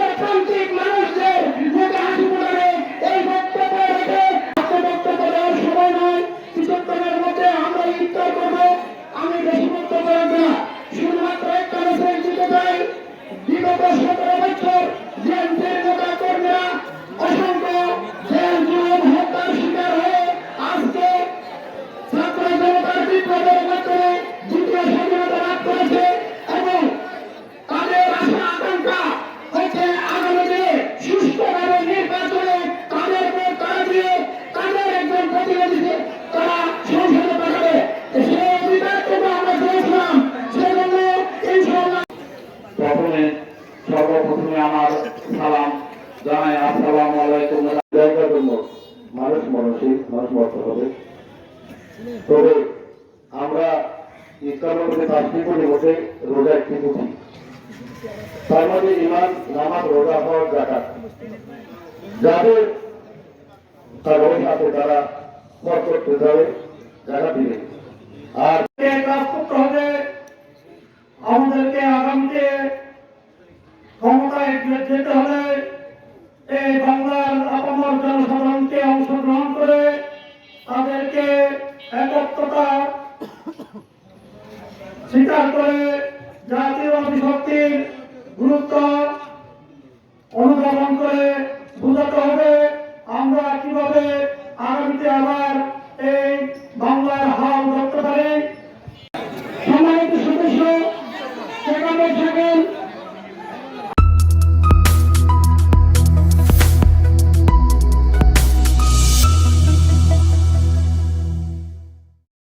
দেশের সর্বপ্রথমে আমার সালাম জানাই। আসসালামু আলাইকুম। জায়গার জন্য মানুষ মানসিক মানুষ মত হবে। তবে আমরা ইসলাম মধ্যে পাঁচটি করে বসে রোজা একটি বুঝি তার মধ্যে ইমান নামাজ রোজা হওয়ার জাকাত যাদের তাদের সাথে তারা মত করতে যাবে জায়গা দিবে। আর আমাদেরকে আগামীতে যেতে হবে এই বাংলার আপামর জনসাধারণকে অংশগ্রহণ করে তাদেরকে একত্রতা স্বীকার করে জাতীয় অভিশক্তির গুরুত্ব অনুধাবন করে বোঝাতে হবে আমরা কীভাবে আগামীতে আবার